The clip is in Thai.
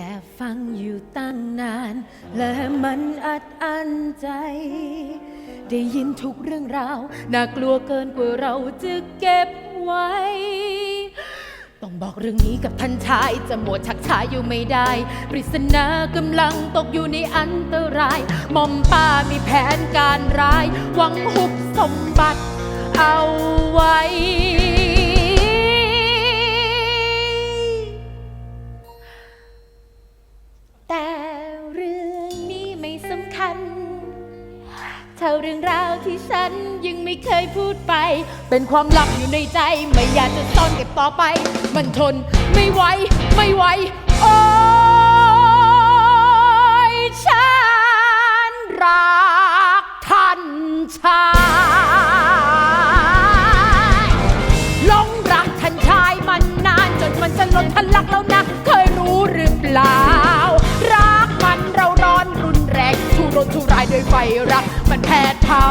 แอบฟังอยู่ตั้งนาน และมันอัดอั้นใจ ได้ยินทุกเรื่องราว น่ากลัวเกินกว่าเราจะเก็บไว้ ต้องบอกเรื่องนี้กับท่านชาย จะหมดชักช้าอยู่ไม่ได้ ปริศนากำลังตกอยู่ในอันตรายหมอมป้ามีแผนการร้าย หวังหุบสมบัติเอา เท่าเรื่องราวที่ฉันยังไม่เคยพูดไป เป็นความลับอยู่ในใจ ไม่อยากจะซ่อนเก็บต่อไป มันทนไม่ไหว ไม่ไหว โอ้ รักมันแพ้เผา